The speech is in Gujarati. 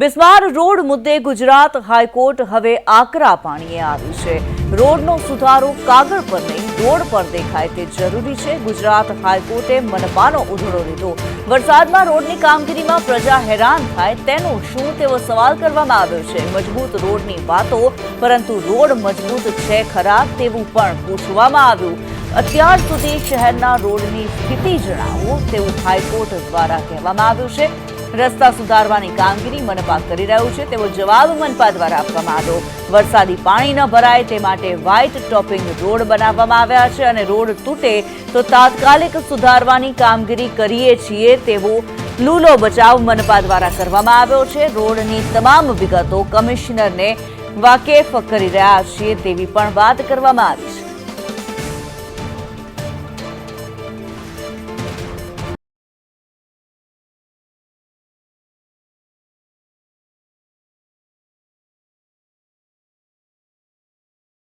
બિસ્માર રોડ મુદ્દે ગુજરાત હાઈકોર્ટ હવે આકરા પાણીએ આવી છે. રોડનો સુધારો કાગળ પર નહીં રોડ પર દેખાય તે જરૂરી છે. ગુજરાત હાઈકોર્ટે મનપાનો ઉધડો લીધો. વરસાદમાં રોડની કામગીરીમાં પ્રજા હેરાન થાય તેનો શું તેવો સવાલ કરવામાં આવ્યો છે. મજબૂત રોડની વાતો, પરંતુ રોડ મજબૂત છે ખરા તેવું પણ પૂછવામાં આવ્યું. અત્યાર સુધી શહેરના રોડની સ્થિતિ જણાવો, તેવું હાઈકોર્ટ દ્વારા કહેવામાં આવ્યું છે. રસ્તા સુધારવાની કામગીરી મનપા કરી રહ્યું છે. તેવો જવાબ મનપા દ્વારા આપવામાં આવ્યો. વરસાદી પાણી ન ભરાય તે માટે વ્હાઇટ ટોપિંગ રોડ બનાવવામાં આવ્યા છે અને રોડ તૂટે તો તાત્કાલિક સુધારવાની કામગીરી કરીએ છીએ તેવો લૂલો બચાવ મનપા દ્વારા કરવામાં આવ્યો છે. રોડની તમામ વિગતો કમિશનરને વાકેફ કરી રહ્યા છીએ તેવી પણ વાત કરવામાં આવી છે.